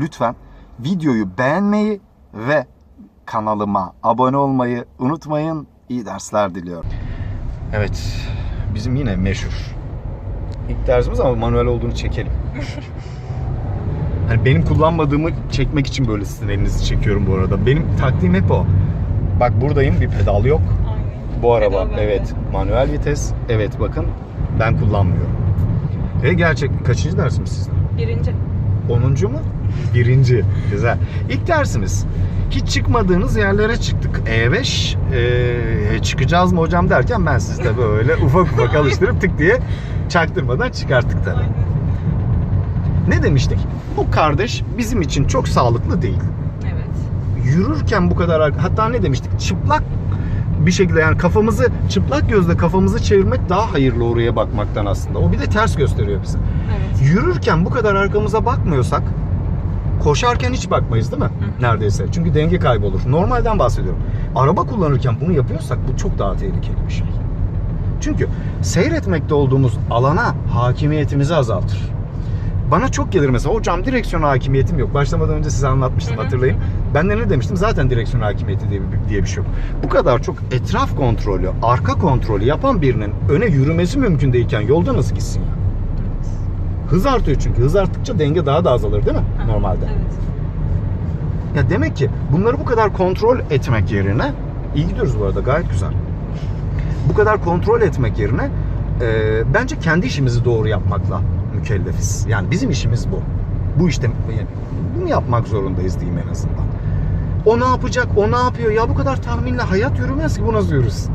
lütfen videoyu beğenmeyi ve kanalıma abone olmayı unutmayın. İyi dersler diliyorum. Evet, bizim yine meşhur. İlk dersimiz ama manuel olduğunu çekelim. Hani benim kullanmadığımı çekmek için böyle sizin elinizi çekiyorum bu arada. Benim taktiğim hep o. Bak buradayım bir pedal yok. Aynen. Bu araba Pedal evet manuel vites. Evet bakın ben kullanmıyorum. Ve gerçek kaçıncı dersimiz sizin? Birinci. 10. mu? Birinci. Güzel. İlk dersimiz. Hiç çıkmadığınız yerlere çıktık. E5 ee, çıkacağız mı hocam derken ben sizi de böyle ufak ufak alıştırıp tık diye çaktırmadan çıkarttık tabii. Ne demiştik? Bu kardeş bizim için çok sağlıklı değil. Evet. Yürürken bu kadar hatta ne demiştik? Çıplak bir şekilde yani kafamızı çıplak gözle kafamızı çevirmek daha hayırlı oraya bakmaktan aslında. O bir de ters gösteriyor bize. Evet. Yürürken bu kadar arkamıza bakmıyorsak koşarken hiç bakmayız değil mi? Neredeyse. Çünkü denge kaybolur. Normalden bahsediyorum. Araba kullanırken bunu yapıyorsak bu çok daha tehlikeli bir şey. Çünkü seyretmekte olduğumuz alana hakimiyetimizi azaltır. Bana çok gelir mesela hocam direksiyon hakimiyetim yok. Başlamadan önce size anlatmıştım hatırlayın. Ben de ne demiştim? Zaten direksiyon hakimiyeti diye bir, diye bir şey yok. Bu kadar çok etraf kontrolü, arka kontrolü yapan birinin öne yürümesi mümkün değilken yolda nasıl gitsin ya? Hız artıyor çünkü. Hız arttıkça denge daha da azalır değil mi? Aha, Normalde. Evet. Ya demek ki bunları bu kadar kontrol etmek yerine iyi gidiyoruz bu arada gayet güzel. Bu kadar kontrol etmek yerine e, bence kendi işimizi doğru yapmakla mükellefiz. Yani bizim işimiz bu. Bu işte yani bunu yapmak zorundayız diyeyim en azından. O ne yapacak, o ne yapıyor? Ya bu kadar tahminle hayat yürümez ki bu nasıl yürüsün?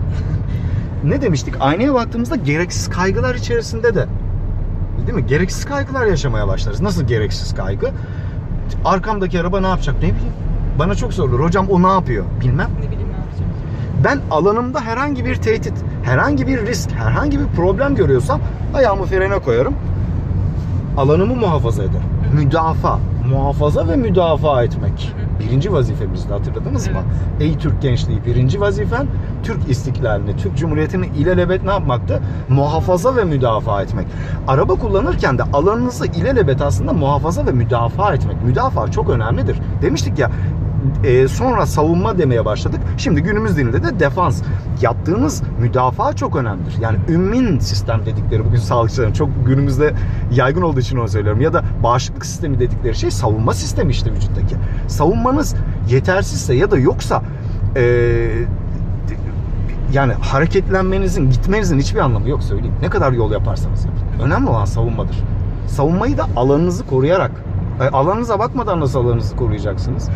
ne demiştik? Aynaya baktığımızda gereksiz kaygılar içerisinde de değil mi? Gereksiz kaygılar yaşamaya başlarız. Nasıl gereksiz kaygı? Arkamdaki araba ne yapacak ne bileyim. Bana çok sorulur. Hocam o ne yapıyor? Bilmem. Ne bileyim ne yapacağım. Ben alanımda herhangi bir tehdit, herhangi bir risk, herhangi bir problem görüyorsam ayağımı frene koyarım. Alanımı muhafaza ederim. Müdafaa, muhafaza ve müdafaa etmek. Birinci vazifemizdi hatırladınız mı? Ey Türk gençliği birinci vazifen Türk istiklalini, Türk Cumhuriyeti'ni ilelebet ne yapmaktı? Muhafaza ve müdafaa etmek. Araba kullanırken de alanınızı ilelebet aslında muhafaza ve müdafaa etmek. Müdafaa çok önemlidir. Demiştik ya e, sonra savunma demeye başladık. Şimdi günümüz dilinde de defans. Yaptığınız müdafaa çok önemlidir. Yani ümmin sistem dedikleri bugün sağlıkçıların çok günümüzde yaygın olduğu için onu söylüyorum. Ya da bağışıklık sistemi dedikleri şey savunma sistemi işte vücuttaki. Savunmanız yetersizse ya da yoksa e, yani hareketlenmenizin, gitmenizin hiçbir anlamı yok söyleyeyim. Ne kadar yol yaparsanız yapın. Önemli olan savunmadır. Savunmayı da alanınızı koruyarak, e, alanınıza bakmadan nasıl alanınızı koruyacaksınız?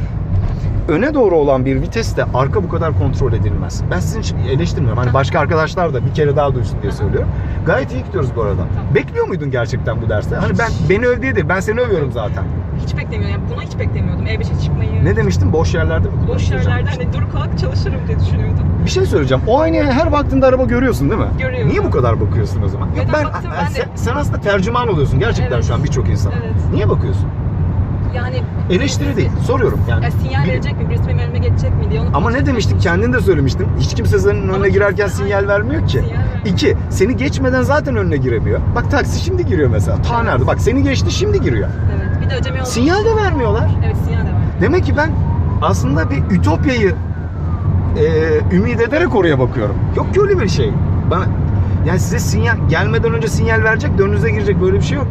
Öne doğru olan bir viteste arka bu kadar kontrol edilmez. Ben sizin için eleştirmiyorum. Hani başka arkadaşlar da bir kere daha duysun diye söylüyorum. Gayet iyi gidiyoruz bu arada. Bekliyor muydun gerçekten bu derste? Hani ben beni öv diye değil. Ben seni övüyorum zaten. Hiç beklemiyordum. Yani buna hiç beklemiyordum. E5'e çıkmayı. Ne demiştin? Boş yerlerde mi Boş yerlerde hani dur kalk çalışırım diye düşünüyordum. Bir şey söyleyeceğim. O aynaya her baktığında araba görüyorsun değil mi? Görüyorum. Niye bu kadar bakıyorsun o zaman? Yok Neden ben, baktım ben de- sen, sen aslında tercüman oluyorsun gerçekten Evet. şu an birçok insan. Evet. Niye bakıyorsun? Yani Eleştiri değil. Soruyorum yani. Ya sinyal Bir- verecek mi? Birisi benim önüme geçecek mi diye onu Ama ne demiştik? Kendin de söylemiştin. Hiç kimse senin önüne girerken sinyal vermiyor ki. Vermiyor. İki, seni geçmeden zaten önüne giremiyor. Bak taksi şimdi giriyor mesela. Ta nerede? Bak seni geçti şimdi giriyor. Evet. Bir de olduğum Sinyal de vermiyorlar. Evet sinyal de var. Demek ki ben aslında bir ütopyayı e, ümit ederek oraya bakıyorum. Yok ki öyle bir şey. Bana yani size sinyal gelmeden önce sinyal verecek de önünüze girecek böyle bir şey yok.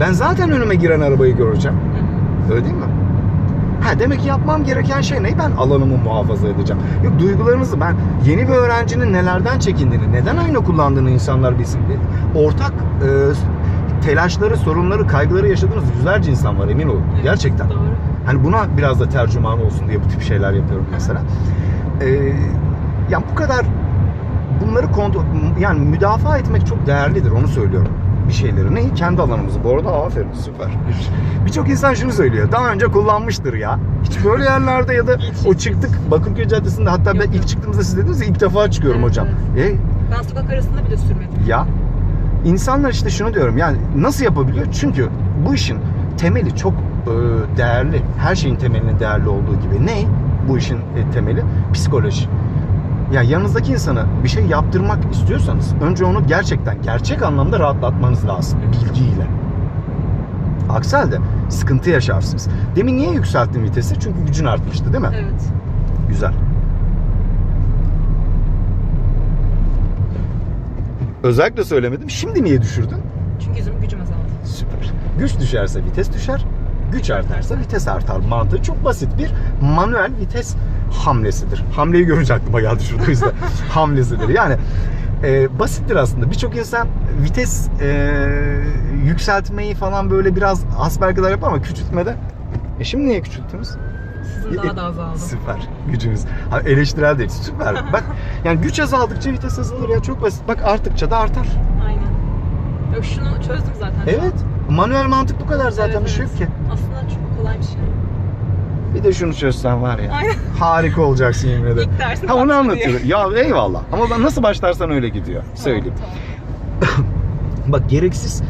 Ben zaten önüme giren arabayı göreceğim. Öyle değil mi? Ha demek ki yapmam gereken şey ne? Ben alanımı muhafaza edeceğim. Yok duygularınızı ben yeni bir öğrencinin nelerden çekindiğini, neden ayna kullandığını insanlar bilsin diye. Ortak e, telaşları, sorunları, kaygıları yaşadığınız yüzlerce insan var emin olun. Evet, Gerçekten. Doğru. Hani buna biraz da tercüman olsun diye bu tip şeyler yapıyorum mesela. Ee, yani bu kadar bunları kontrol, yani müdafaa etmek çok değerlidir onu söylüyorum bir şeyleri. Neyi? Kendi alanımızı. Bu arada aferin süper. Birçok insan şunu söylüyor. Daha önce kullanmıştır ya. Hiç böyle yerlerde ya da Hiç. o çıktık Bakırköy Caddesi'nde hatta Yok, ben ilk çıktığımızda siz dediniz ya ilk defa çıkıyorum Evet, hocam. E, Ben sokak arasında bile sürmedim. ya insanlar işte şunu diyorum yani nasıl yapabiliyor? Çünkü bu işin temeli çok e, değerli. Her şeyin temelinin değerli olduğu gibi. Ne bu işin e, temeli? Psikoloji. Ya yanınızdaki insana bir şey yaptırmak istiyorsanız önce onu gerçekten gerçek anlamda rahatlatmanız lazım bilgiyle. Akselde sıkıntı yaşarsınız. Demin niye yükselttin vitesi? Çünkü gücün artmıştı değil mi? Evet. Güzel. Özellikle söylemedim. Şimdi niye düşürdün? Çünkü yüzüm gücüm azaldı. Süper. Güç düşerse vites düşer. Güç artarsa vites artar. Mantığı çok basit bir manuel vites hamlesidir. Hamleyi görünce aklıma geldi şurada yüzden. hamlesidir. Yani e, basittir aslında. Birçok insan vites e, yükseltmeyi falan böyle biraz aspergeler yapar ama küçültmede e şimdi niye küçülttünüz? Sizin daha da azaldı. Süper. Gücünüz. Ha, eleştirel değil. Süper. Bak yani güç azaldıkça vites azalır ya. Çok basit. Bak arttıkça da artar. Aynen. Yok şunu çözdüm zaten. Evet. an. Manuel mantık bu kadar zaten Evet, bir şey evet. yok ki. Aslında çok kolaymış yani. Bir de şunu çözsen var ya. Aynen. Harika olacaksın yemin ederim. İlk Ha onu başladı anlatıyorum. Ya eyvallah. Ama ben nasıl başlarsan öyle gidiyor. Söyleyeyim. Tamam, Bak gereksiz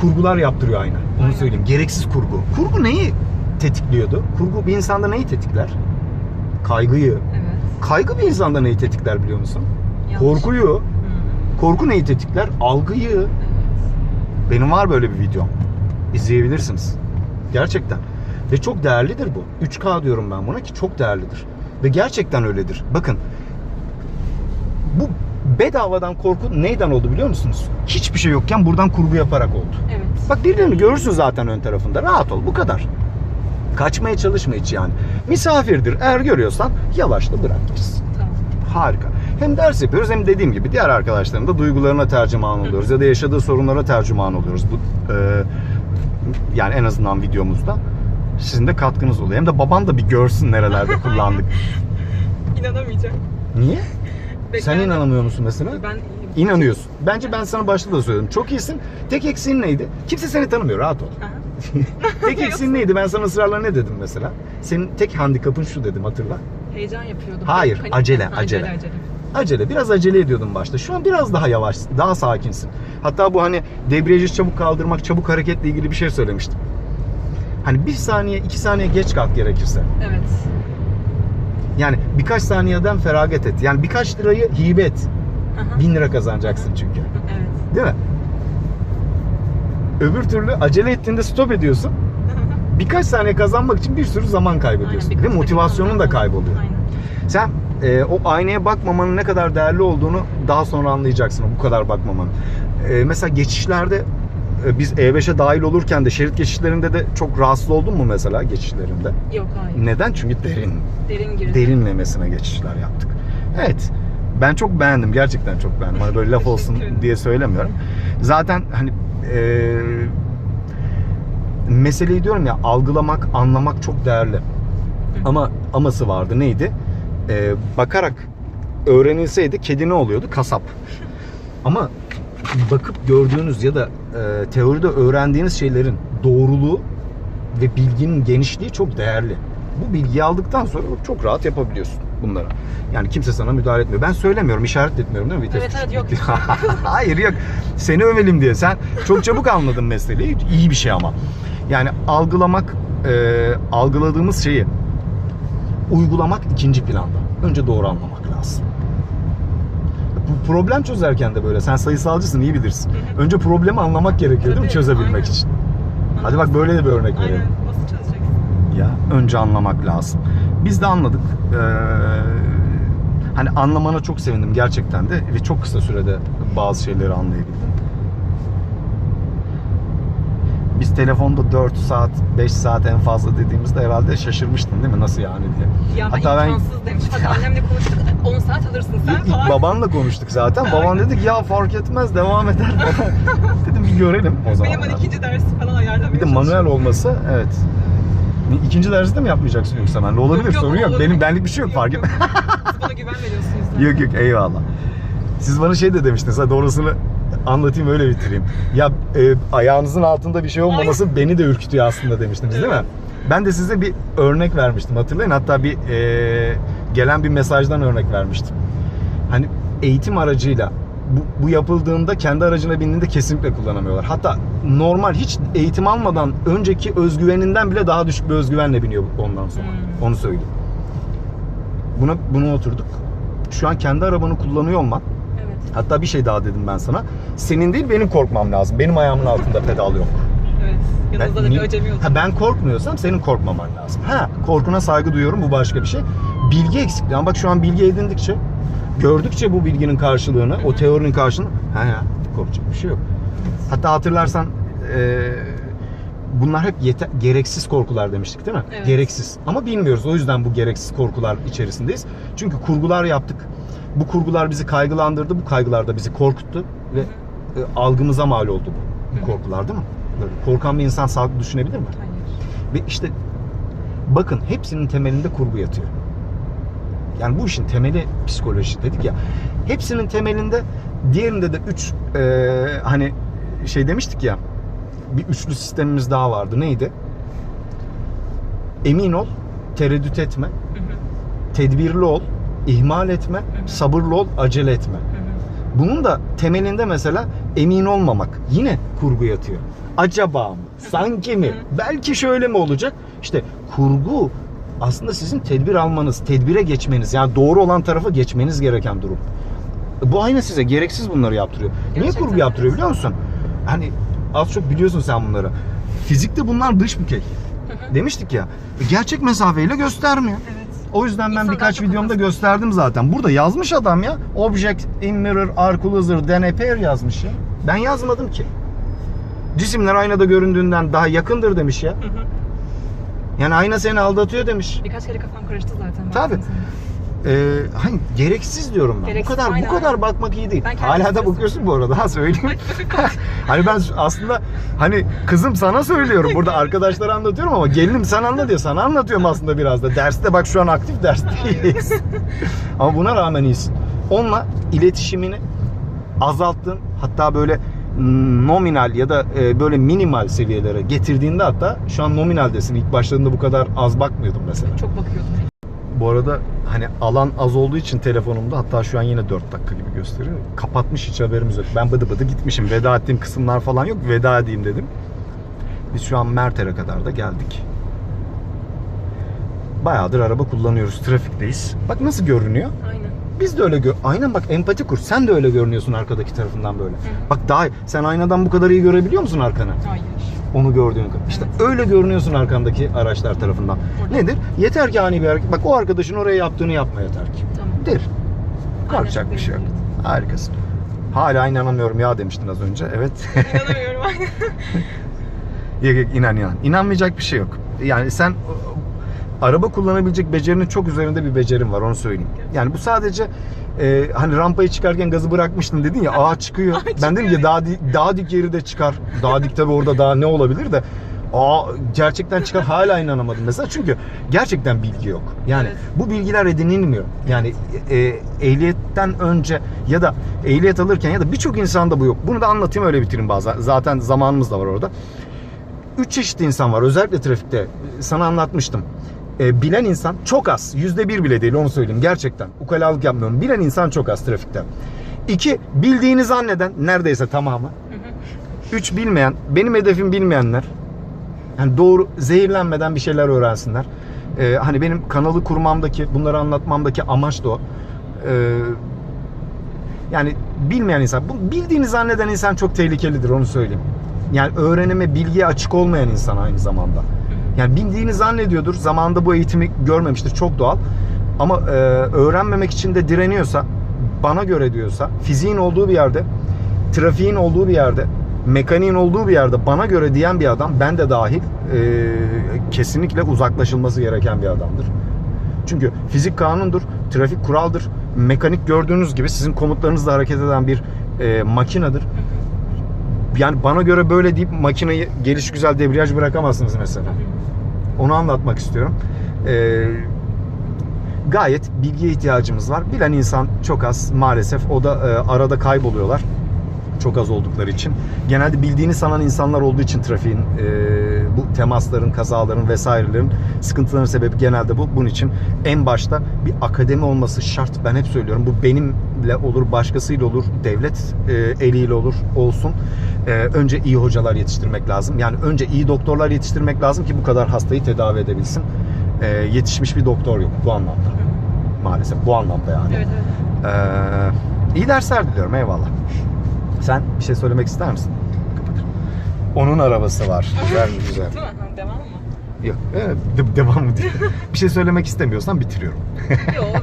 kurgular yaptırıyor ayna. Onu Aynen. söyleyeyim. Gereksiz kurgu. Kurgu neyi tetikliyordu? Kurgu bir insanda neyi tetikler? Kaygıyı. tamam. Evet. Kaygı bir insanda neyi tetikler biliyor musun? Yanlış. Korkuyu. Hı. Korku neyi tetikler? Algıyı. Evet. Benim var böyle bir videom. İzleyebilirsiniz. Gerçekten. Ve çok değerlidir bu. 3K diyorum ben buna ki çok değerlidir. Ve gerçekten öyledir. Bakın. Bu bedavadan korku neyden oldu biliyor musunuz? Hiçbir şey yokken buradan kurgu yaparak oldu. Evet. Bak birilerini görürsün zaten ön tarafında. Rahat ol. Bu kadar. Kaçmaya çalışma hiç yani. Misafirdir. Eğer görüyorsan yavaşla bırak gitsin. Tamam. Harika. Hem ders yapıyoruz hem dediğim gibi diğer arkadaşların da duygularına tercüman oluyoruz ya da yaşadığı sorunlara tercüman oluyoruz. Bu e, yani en azından videomuzda sizin de katkınız oluyor. Hem de baban da bir görsün nerelerde kullandık. İnanamayacağım. Niye? Sen inanamıyor musun mesela? Ben İnanıyorsun. Bence ben sana başta da söyledim. Çok iyisin. Tek eksiğin neydi? Kimse seni tanımıyor. Rahat ol. Aha. Tek eksiğin neydi? Ben sana ısrarla ne dedim mesela? Senin tek handikapın şu dedim hatırla. Heyecan yapıyordum. Hayır, Panik- acele, Ha, acele. acele. Acele, biraz acele ediyordun başta. Şu an biraz daha yavaş, daha sakinsin. Hatta bu hani debriyajı çabuk kaldırmak, çabuk hareketle ilgili bir şey söylemiştim. Hani bir saniye, iki saniye geç kalk gerekirse. Evet. Yani birkaç saniyeden feragat et. Yani birkaç lirayı hibe et. Aha. Bin lira kazanacaksın çünkü. Evet. Değil mi? Öbür türlü acele ettiğinde stop ediyorsun. Birkaç saniye kazanmak için bir sürü zaman kaybediyorsun. Aynen, Ve motivasyonun da kayboluyor. Aynen. Sen e, o aynaya bakmamanın ne kadar değerli olduğunu daha sonra anlayacaksın. Bu kadar bakmamanın. E, mesela geçişlerde biz E5'e dahil olurken de şerit geçişlerinde de çok rahatsız oldun mu mesela geçişlerinde? Yok hayır. Neden? Çünkü derin, Derin girdi. derinlemesine geçişler yaptık. Evet. Ben çok beğendim. Gerçekten çok beğendim. Hani böyle laf olsun diye söylemiyorum. Zaten hani e, meseleyi diyorum ya algılamak, anlamak çok değerli. Ama aması vardı. Neydi? Ee, bakarak öğrenilseydi kedi ne oluyordu? Kasap. Ama bakıp gördüğünüz ya da e, teoride öğrendiğiniz şeylerin doğruluğu ve bilginin genişliği çok değerli. Bu bilgiyi aldıktan sonra çok rahat yapabiliyorsun bunları. Yani kimse sana müdahale etmiyor. Ben söylemiyorum, işaret etmiyorum değil mi? Vites Evet, evet, yok. Hayır yok. Seni övelim diye. Sen çok çabuk anladın meseleyi. İyi bir şey ama. Yani algılamak, e, algıladığımız şeyi uygulamak ikinci planda. Önce doğru anlamak lazım. Bu problem çözerken de böyle. Sen sayısalcısın iyi bilirsin. Önce problemi anlamak gerekiyor değil mi Tabii, çözebilmek aynen. için? Hadi bak böyle de bir örnek verelim. Aynen. Nasıl çözeceksin? Ya önce anlamak lazım. Biz de anladık. Ee, hani anlamana çok sevindim gerçekten de ve çok kısa sürede bazı şeyleri anlayabildim. Biz telefonda 4 saat, 5 saat en fazla dediğimizde herhalde şaşırmıştın değil mi? Nasıl yani diye. Ya Hatta ben- imkansız demiş. Hatta annemle konuştuk. 10 saat alırsın sen İlk falan. babanla konuştuk zaten. Baban dedi ki ya fark etmez devam eder. Dedim bir görelim o zaman. Benim hani ikinci dersi falan ayarlamaya Bir de manuel olması evet. İkinci dersi de mi yapmayacaksın yoksa ben? Olabilir Yok, yok, sorun yok. olur. Benim benlik bir şey yok, fark etmez. Siz bana güven veriyorsunuz. zaten. Yok yok eyvallah. Siz bana şey de demiştiniz. Hadi doğrusunu anlatayım öyle bitireyim. Ya e, ayağınızın altında bir şey olmaması beni de ürkütüyor aslında demiştiniz değil mi? Ben de size bir örnek vermiştim hatırlayın. Hatta bir e, gelen bir mesajdan örnek vermiştim. Hani eğitim aracıyla bu, bu yapıldığında kendi aracına bindiğinde kesinlikle kullanamıyorlar. Hatta normal hiç eğitim almadan önceki özgüveninden bile daha düşük bir özgüvenle biniyor ondan sonra. Hmm. Onu söyleyeyim. Buna bunu oturduk. Şu an kendi arabanı kullanıyor olman. Hatta bir şey daha dedim ben sana. Senin değil benim korkmam lazım. Benim ayağımın altında pedal yok. Evet. Yanınızda da bir ha, ben korkmuyorsam senin korkmaman lazım. Ha korkuna saygı duyuyorum bu başka bir şey. Bilgi eksikliği ama bak şu an bilgi edindikçe gördükçe bu bilginin karşılığını, o teorinin karşılığını ha ya korkacak bir şey yok. Hatta hatırlarsan e, bunlar hep yete- gereksiz korkular demiştik değil mi? Evet. Gereksiz. Ama bilmiyoruz. O yüzden bu gereksiz korkular içerisindeyiz. Çünkü kurgular yaptık. Bu kurgular bizi kaygılandırdı. Bu kaygılar da bizi korkuttu ve e, algımıza mal oldu bu, bu korkular değil mi? Böyle korkan bir insan sağlıklı düşünebilir mi? Hayır. Ve işte bakın hepsinin temelinde kurgu yatıyor. Yani bu işin temeli psikoloji dedik ya. Hepsinin temelinde diğerinde de üç e, hani şey demiştik ya bir üçlü sistemimiz daha vardı. Neydi? Emin ol, tereddüt etme, tedbirli ol, ihmal etme, sabırlı ol, acele etme. Bunun da temelinde mesela emin olmamak yine kurgu yatıyor. Acaba mı? Sanki mi? Belki şöyle mi olacak? İşte kurgu aslında sizin tedbir almanız, tedbire geçmeniz yani doğru olan tarafa geçmeniz gereken durum. Bu aynı size gereksiz bunları yaptırıyor. Niye Gerçekten kurgu yaptırıyor biliyor musun? Hani az çok biliyorsun sen bunları. Fizikte bunlar dış bükey. Demiştik ya. Gerçek mesafeyle göstermiyor. Evet. O yüzden ben birkaç videomda gösterdim zaten. Burada yazmış adam ya. Object in mirror are closer than appear yazmış ya. Ben yazmadım ki. Cisimler aynada göründüğünden daha yakındır demiş ya. Hı hı. Yani ayna seni aldatıyor demiş. Birkaç kere kafam karıştı zaten. Tabii. zaman. Ee, hani gereksiz diyorum ben. Gereksiz, bu kadar aynen, bu kadar bakmak iyi değil. Hala da bakıyorsun bu arada. Ha söyleyeyim. hani ben aslında hani kızım sana söylüyorum. Burada arkadaşlara anlatıyorum ama gelinim sen anla diyor. Sana anlatıyorum aslında biraz da. Derste bak şu an aktif dersteyiz. ama buna rağmen iyisin. Onunla iletişimini azalttın. Hatta böyle nominal ya da e, böyle minimal seviyelere getirdiğinde hatta şu an nominaldesin. İlk başladığında bu kadar az bakmıyordum mesela. Çok bakıyordum. Bu arada hani alan az olduğu için telefonumda hatta şu an yine 4 dakika gibi gösteriyor. Kapatmış hiç haberimiz yok. Ben bıdı bıdı gitmişim. Veda ettiğim kısımlar falan yok. Veda edeyim dedim. Biz şu an Merter'e kadar da geldik. Bayağıdır araba kullanıyoruz. Trafikteyiz. Bak nasıl görünüyor. Aynen. Biz de öyle gör. Aynen bak empati kur. Sen de öyle görünüyorsun arkadaki tarafından böyle. Hı. Bak daha sen aynadan bu kadar iyi görebiliyor musun arkanı? Hayır. Onu gördüğün kadar. İşte öyle görünüyorsun arkandaki araçlar tarafından. Orada. Nedir? Yeter ki ani bir hareket. Bak o arkadaşın oraya yaptığını yapma yeter ki. Tamam. Der. Korkacak bir şey yok. Harikasın. Hala inanamıyorum ya demiştin az önce. Evet. İnanamıyorum. Yok, yok, inan inan. İnanmayacak bir şey yok. Yani sen araba kullanabilecek becerinin çok üzerinde bir becerin var onu söyleyeyim. Yani bu sadece e, hani rampayı çıkarken gazı bırakmıştın dedin ya aa çıkıyor. ben dedim ki daha di- daha dik yeri de çıkar. Daha dik tabi orada daha ne olabilir de Aa gerçekten çıkar hala inanamadım mesela çünkü gerçekten bilgi yok. Yani Evet. bu bilgiler edinilmiyor. Yani e, ehliyetten önce ya da ehliyet alırken ya da birçok insanda bu yok. Bunu da anlatayım öyle bitireyim bazen. Zaten zamanımız da var orada. Üç çeşit insan var özellikle trafikte. Sana anlatmıştım. E, bilen insan çok az. Yüzde bir bile değil onu söyleyeyim gerçekten. Ukalalık yapmıyorum. Bilen insan çok az trafikte. İki, bildiğini zanneden neredeyse tamamı. Üç, bilmeyen. Benim hedefim bilmeyenler. Yani doğru zehirlenmeden bir şeyler öğrensinler. E, hani benim kanalı kurmamdaki, bunları anlatmamdaki amaç da o. E, yani bilmeyen insan, bu bildiğini zanneden insan çok tehlikelidir onu söyleyeyim. Yani öğrenime, bilgiye açık olmayan insan aynı zamanda. Yani bildiğini zannediyordur. Zamanında bu eğitimi görmemiştir. Çok doğal. Ama e, öğrenmemek için de direniyorsa, bana göre diyorsa, fiziğin olduğu bir yerde, trafiğin olduğu bir yerde, mekaniğin olduğu bir yerde bana göre diyen bir adam, ben de dahil e, kesinlikle uzaklaşılması gereken bir adamdır. Çünkü fizik kanundur, trafik kuraldır. Mekanik gördüğünüz gibi sizin komutlarınızla hareket eden bir e, makinedir. Yani bana göre böyle deyip makineyi geliş güzel debriyaj bırakamazsınız mesela. Onu anlatmak istiyorum. Ee, gayet bilgiye ihtiyacımız var. Bilen insan çok az maalesef. O da e, arada kayboluyorlar. Çok az oldukları için. Genelde bildiğini sanan insanlar olduğu için trafiğin, e, bu temasların, kazaların vesairelerin sıkıntıların sebebi genelde bu. Bunun için en başta bir akademi olması şart. Ben hep söylüyorum. Bu benimle olur, başkasıyla olur, devlet e, eliyle olur, olsun. E, önce iyi hocalar yetiştirmek lazım. Yani önce iyi doktorlar yetiştirmek lazım ki bu kadar hastayı tedavi edebilsin. E, yetişmiş bir doktor yok bu anlamda. Maalesef bu anlamda yani. Evet evet. Ee, iyi dersler diliyorum eyvallah. Sen bir şey söylemek ister misin? Onun arabası var. Güzel mi güzel. Değil mi? Devam mı? Yok. Evet, de- devam mı diye. Bir şey söylemek istemiyorsan bitiriyorum. Yok.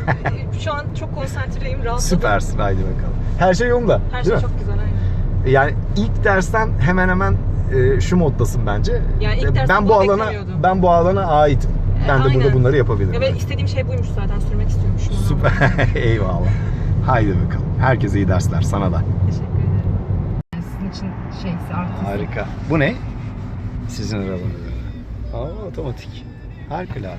Şu an çok konsantreyim. Rahatladım. Süpersin. Haydi bakalım. Her şey yolunda. Her değil şey mi? çok güzel. Aynen. Yani ilk dersten hemen hemen e, şu moddasın bence. Yani ilk E, dersten ben bu bunu alana beklemiyordum. ben bu alana aitim. E, Ben de burada aynen. bunları yapabilirim. Ya ben istediğim şey buymuş zaten. Sürmek istiyormuşum. onu. Süper. Eyvallah. Haydi bakalım. Herkese iyi dersler sana da. Teşekkür şeysi artık. Harika. Bu ne? Sizin arabanız. Aa otomatik. Harikulade.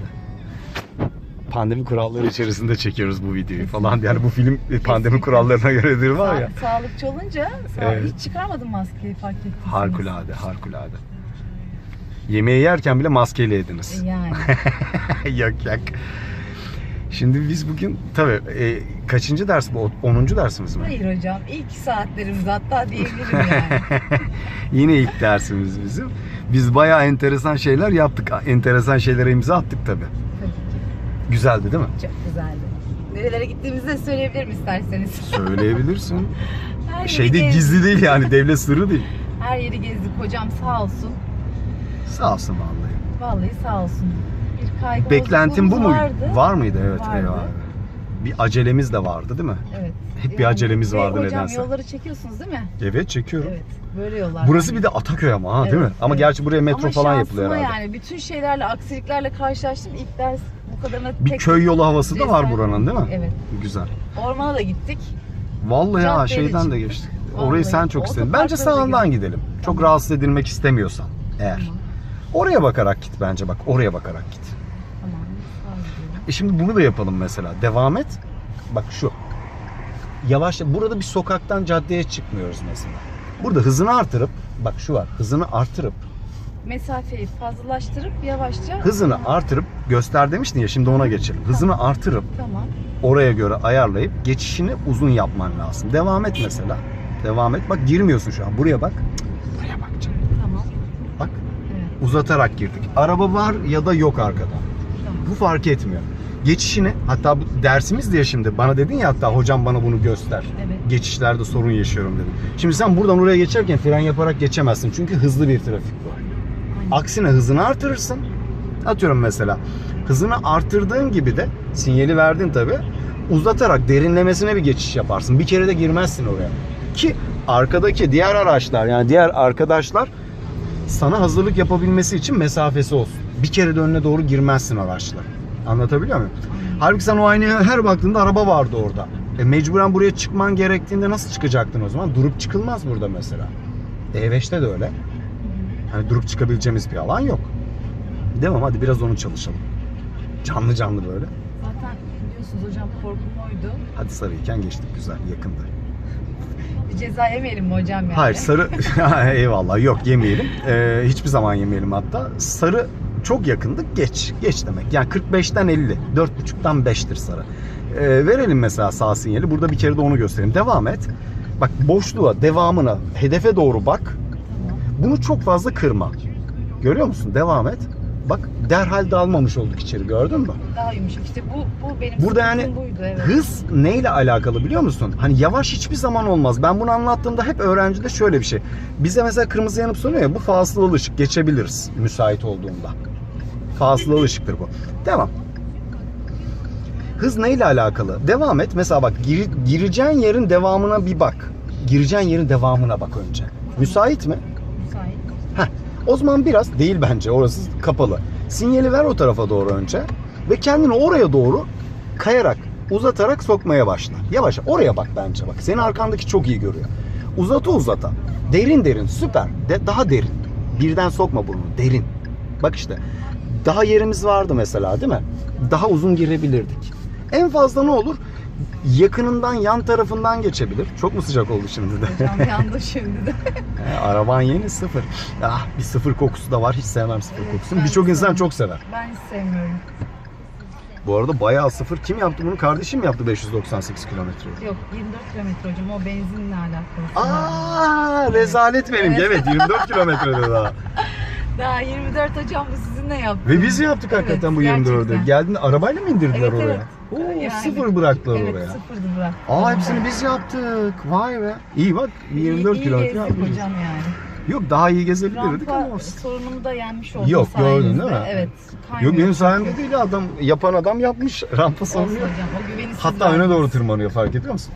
Pandemi kuralları içerisinde çekiyoruz bu videoyu falan. Yani bu film pandemi kurallarına göredir var ya. Sa- sağlıkçı olunca sağ- Evet. hiç çıkarmadım maskeyi fark ettim. Harikulade, harikulade. Yemeği yerken bile maskeyle yediniz. Yani. yak yak. Şimdi biz bugün tabii e, kaçıncı ders bu? 10. dersimiz mi? Hayır hocam ilk saatlerimiz hatta diyebilirim yani. Yine ilk dersimiz bizim. Biz bayağı enteresan şeyler yaptık. Enteresan şeylere imza attık tabii. Tabii ki. Güzeldi değil mi? Çok güzeldi. Nerelere gittiğimizi de söyleyebilirim isterseniz. Söyleyebilirsin. Her yeri şey gezdik. gizli değil yani devlet sırrı değil. Her yeri gezdik hocam sağ olsun. Sağ olsun vallahi. Vallahi sağ olsun. Bir kaygı Beklentin bu muydu? Vardı. Var mıydı? Evet. Vardı. eyvallah. Bir acelemiz de vardı değil mi? Evet. Hep bir acelemiz Ve vardı hocam nedense. yolları çekiyorsunuz değil mi? Evet çekiyorum. Evet. Böyle yollar. Burası bir de Ataköy ama ha değil mi? Evet, Ama evet. gerçi buraya metro Ama falan yapılıyor şansıma herhalde. yani bütün şeylerle, aksiliklerle karşılaştım. İlk ders bu kadarına Bir tek köy yolu havası da var cesaret- buranın değil mi? Evet. Güzel. Ormana da gittik. Vallahi ha Caddeye de şeyden de çıktık. geçtik. Vallahi. Orayı sen çok istedin. Bence da sağından gidelim. Çok rahatsız edilmek istemiyorsan eğer. Oraya bakarak git bence bak. Oraya bakarak git. Tamam. E şimdi bunu da yapalım mesela. Devam et. Bak şu. Yavaş burada bir sokaktan caddeye çıkmıyoruz mesela. Burada hızını artırıp bak şu var. Hızını artırıp Mesafeyi fazlalaştırıp yavaşça hızını artırıp göster demiştin ya şimdi ona geçelim. Hızını artırıp Tamam. oraya göre ayarlayıp geçişini uzun yapman lazım. Devam et mesela. Devam et. Bak girmiyorsun şu an. Buraya bak. Buraya bak canım. Tamam. Bak. Evet. Uzatarak girdik. Araba var ya da yok arkada. Tamam. Bu fark etmiyor. Geçişini hatta bu dersimiz diye şimdi bana dedin ya hatta hocam bana bunu göster. Evet. Geçişlerde sorun yaşıyorum dedim. Şimdi sen buradan oraya geçerken fren yaparak geçemezsin. Çünkü hızlı bir trafik var. Aksine hızını artırırsın. Atıyorum mesela. Hızını artırdığın gibi de sinyali verdin tabi. Uzatarak derinlemesine bir geçiş yaparsın. Bir kere de girmezsin oraya. Ki arkadaki diğer araçlar yani diğer arkadaşlar sana hazırlık yapabilmesi için mesafesi olsun. Bir kere de önüne doğru girmezsin araçlar. Anlatabiliyor muyum? Halbuki sen o aynaya her baktığında araba vardı orada. E mecburen buraya çıkman gerektiğinde nasıl çıkacaktın o zaman? Durup çıkılmaz burada mesela. E5'te de öyle. Hani durup çıkabileceğimiz bir alan yok. Değil mi? Hadi biraz onu çalışalım. Canlı canlı böyle. Zaten biliyorsunuz hocam korkum oydu. Hadi sarıyken geçtik güzel yakındı. Bir ceza yemeyelim mi hocam yani? Hayır sarı eyvallah yok yemeyelim. Ee, hiçbir zaman yemeyelim hatta. Sarı çok yakındık geç. Geç demek. Yani 45'ten 50. 4.5'tan 5'tir sarı. Ee, verelim mesela sağ sinyali. Burada bir kere de onu göstereyim. Devam et. Bak boşluğa, devamına, hedefe doğru bak. Bunu çok fazla kırma. Görüyor musun? Devam et. Bak derhal dalmamış olduk içeri gördün mü? Daha yumuşak. İşte bu, bu benim Burada yani buydu. Evet. Hız neyle alakalı biliyor musun? Hani yavaş hiçbir zaman olmaz. Ben bunu anlattığımda hep öğrencide şöyle bir şey. Bize mesela kırmızı yanıp sönüyor ya bu fasılalı ışık geçebiliriz müsait olduğunda. Fasılalı ışıktır bu. Devam. Hız neyle alakalı? Devam et. Mesela bak gir, gireceğin yerin devamına bir bak. Gireceğin yerin devamına bak önce. Müsait mi? Müsait. Heh, o zaman biraz değil bence orası kapalı. Sinyali ver o tarafa doğru önce ve kendini oraya doğru kayarak uzatarak sokmaya başla. Yavaş oraya bak bence bak. Senin arkandaki çok iyi görüyor. Uzata uzata. Derin derin süper. De, daha derin. Birden sokma burnunu. Derin. Bak işte. Daha yerimiz vardı mesela değil mi? Daha uzun girebilirdik. En fazla ne olur? Yakınından yan tarafından geçebilir. Çok mu sıcak oldu şimdi de? Hocam yandı şimdi de. He, araban yeni sıfır. Ah bir sıfır kokusu da var. Hiç sevmem sıfır Evet, kokusunu. ben Birçok insan sevmem. çok sever. Ben hiç sevmiyorum. Bu arada bayağı sıfır. Kim yaptı bunu? Kardeşim mi yaptı 598 kilometre? Yok 24 kilometre hocam o benzinle alakalı. Aa rezalet benim. Evet 24 kilometrede daha. Daha 24 hocam bu sizinle yaptım. Ve biz yaptık hakikaten bu 24'ü. gerçekten. Geldiğinde arabayla mı indirdiler Evet, oraya? evet. Oo, Yani- sıfır bıraktılar evet, oraya. sıfırdı bırak. Aa hepsini biz yaptık. Vay be. İyi bak 24 iyi, kilometre yapmışız. hocam yani. Yok daha iyi gezebilirdik ama Rampa olsun. sorunumu da yenmiş oldum Yok, gördün değil mi? Evet. Yok benim sayemde değil adam yapan adam yapmış rampa sorunu Hatta öne doğru tırmanıyor fark ediyor musun?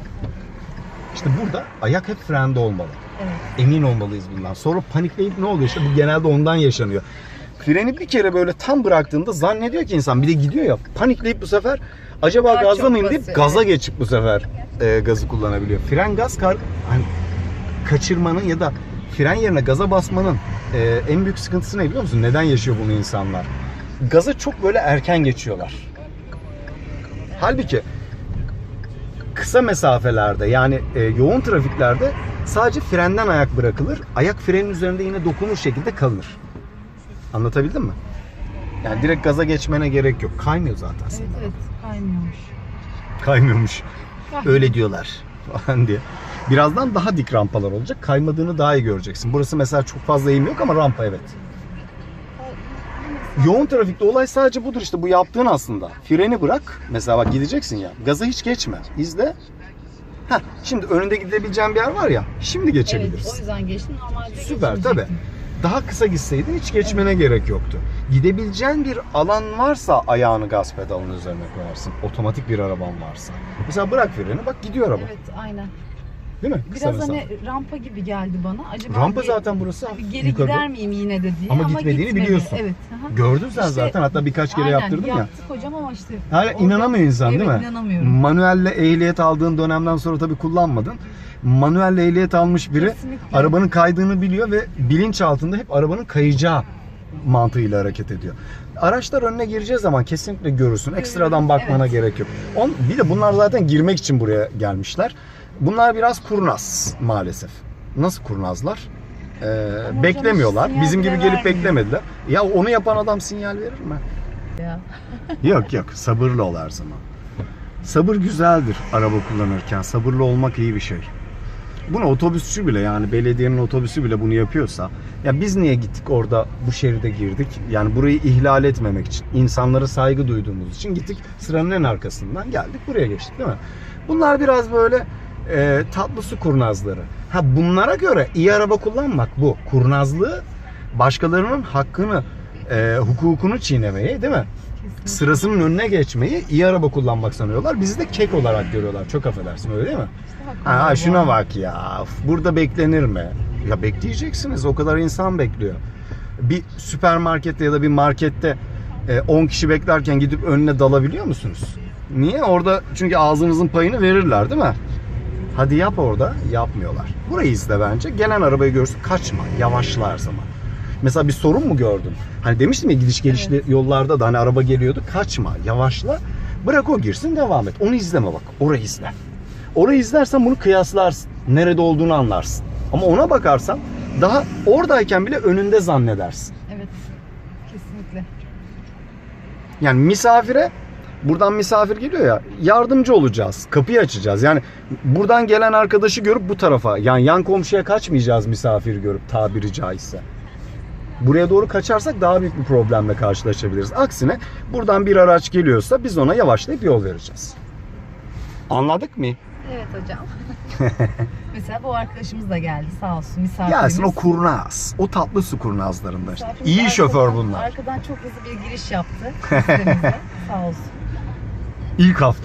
İşte burada ayak hep frende olmalı. Evet. Emin olmalıyız bundan. Sonra panikleyip ne oluyor işte bu genelde ondan yaşanıyor. Freni bir kere böyle tam bıraktığında zannediyor ki insan bir de gidiyor ya panikleyip bu sefer acaba Daha gazla mıyım deyip basıyor, gaza geçip bu sefer e, gazı kullanabiliyor. Fren gaz kar hani kaçırmanın ya da fren yerine gaza basmanın e, en büyük sıkıntısı ne biliyor musun? Neden yaşıyor bunu insanlar? Gaza çok böyle erken geçiyorlar. Halbuki kısa mesafelerde yani e, yoğun trafiklerde sadece frenden ayak bırakılır. Ayak frenin üzerinde yine dokunur şekilde kalır. Anlatabildim mi? Yani direkt gaza geçmene gerek yok. Kaymıyor zaten. Evet senin evet kaymıyormuş. Kaymıyormuş. Öyle diyorlar falan diye. Birazdan daha dik rampalar olacak. Kaymadığını daha iyi göreceksin. Burası mesela çok fazla eğim yok ama rampa evet. Yoğun trafikte olay sadece budur işte bu yaptığın aslında. Freni bırak. Mesela bak gideceksin ya. Gaza hiç geçme. İzle. Heh, şimdi önünde gidebileceğin bir yer var ya. Şimdi Evet geçebilirsin. o yüzden geçtim. Normalde Süper tabi. Daha kısa gitseydin hiç geçmene gerek yoktu. Gidebileceğin bir alan varsa ayağını gaz pedalının üzerine koyarsın. Otomatik bir araban varsa. Mesela bırak freni bak gidiyor araba. Evet aynen. Değil mi? Kısa Biraz mesafe. hani rampa gibi geldi bana. Acaba Rampa bir- zaten burası. bir geri Yukarıda. gider miyim yine de diye. Ama gitmediğini gitmedi. biliyorsun. Evet. aha. Gördün sen İşte- zaten hatta birkaç kere Aynen, yaptırdın ya. Yaptık hocam ama işte. Hala orada- inanamıyor insan değil evet, mi? inanamıyorum. Manuelle ehliyet aldığın dönemden sonra tabii kullanmadın. Manuelle ehliyet almış biri Kesinlikle. arabanın kaydığını biliyor ve bilinç altında hep arabanın kayacağı mantığıyla hareket ediyor. Araçlar önüne gireceği zaman kesinlikle görürsün. Ekstradan bakmana Evet. gerek yok. On, bir de bunlar zaten girmek için buraya gelmişler. Bunlar biraz kurnaz maalesef. Nasıl kurnazlar? Ee, beklemiyorlar. sinyal Bizim gibi gelip vermiyor. beklemediler. Ya onu yapan adam sinyal verir mi? Ya. Yok yok sabırlı ol her zaman. Sabır güzeldir araba kullanırken. Sabırlı olmak iyi bir şey. Bunu otobüsçü bile yani belediyenin otobüsü bile bunu yapıyorsa ya biz niye gittik orada bu şeride girdik? Yani burayı ihlal etmemek için, insanlara saygı duyduğumuz için gittik sıranın en arkasından geldik buraya geçtik değil mi? Bunlar biraz böyle e, tatlı su kurnazları. Ha bunlara göre iyi araba kullanmak bu. Kurnazlığı başkalarının hakkını, e, hukukunu çiğnemeyi değil mi? Kesinlikle. sırasının önüne geçmeyi iyi araba kullanmak sanıyorlar. Bizi de kek olarak görüyorlar. Çok affedersin öyle değil mi? İşte Ha, şuna bak ya. Burada beklenir mi? Ya bekleyeceksiniz. O kadar insan bekliyor. Bir süpermarkette ya da bir markette e, 10 kişi beklerken gidip önüne dalabiliyor musunuz? Niye? Orada çünkü ağzınızın payını verirler değil mi? Hadi yap orada. Yapmıyorlar. Burayı izle bence. Gelen arabayı görsün. Kaçma. Yavaşla her zaman. Mesela bir sorun mu gördün? Hani demiştim ya gidiş gelişli yollarda da hani araba geliyordu. Kaçma. Yavaşla. Bırak o girsin devam et. Onu izleme bak. Orayı izle. Orayı izlersen bunu kıyaslarsın. Nerede olduğunu anlarsın. Ama ona bakarsan daha oradayken bile önünde zannedersin. Evet. Kesinlikle. Yani misafire buradan misafir geliyor ya yardımcı olacağız. Kapıyı açacağız. Yani buradan gelen arkadaşı görüp bu tarafa yani yan komşuya kaçmayacağız misafir görüp tabiri caizse. Buraya doğru kaçarsak daha büyük bir problemle karşılaşabiliriz. Aksine buradan bir araç geliyorsa biz ona yavaşlayıp yol vereceğiz. Anladık mı? Evet hocam. Mesela bu arkadaşımız da geldi sağ olsun misafirimiz. Gelsin o kurnaz. O tatlı su kurnazlarından işte. Misafirimiz İyi şoför arkadan- bunlar. Arkadan çok hızlı bir giriş yaptı. sistemimize. sağ olsun. İlk hafta.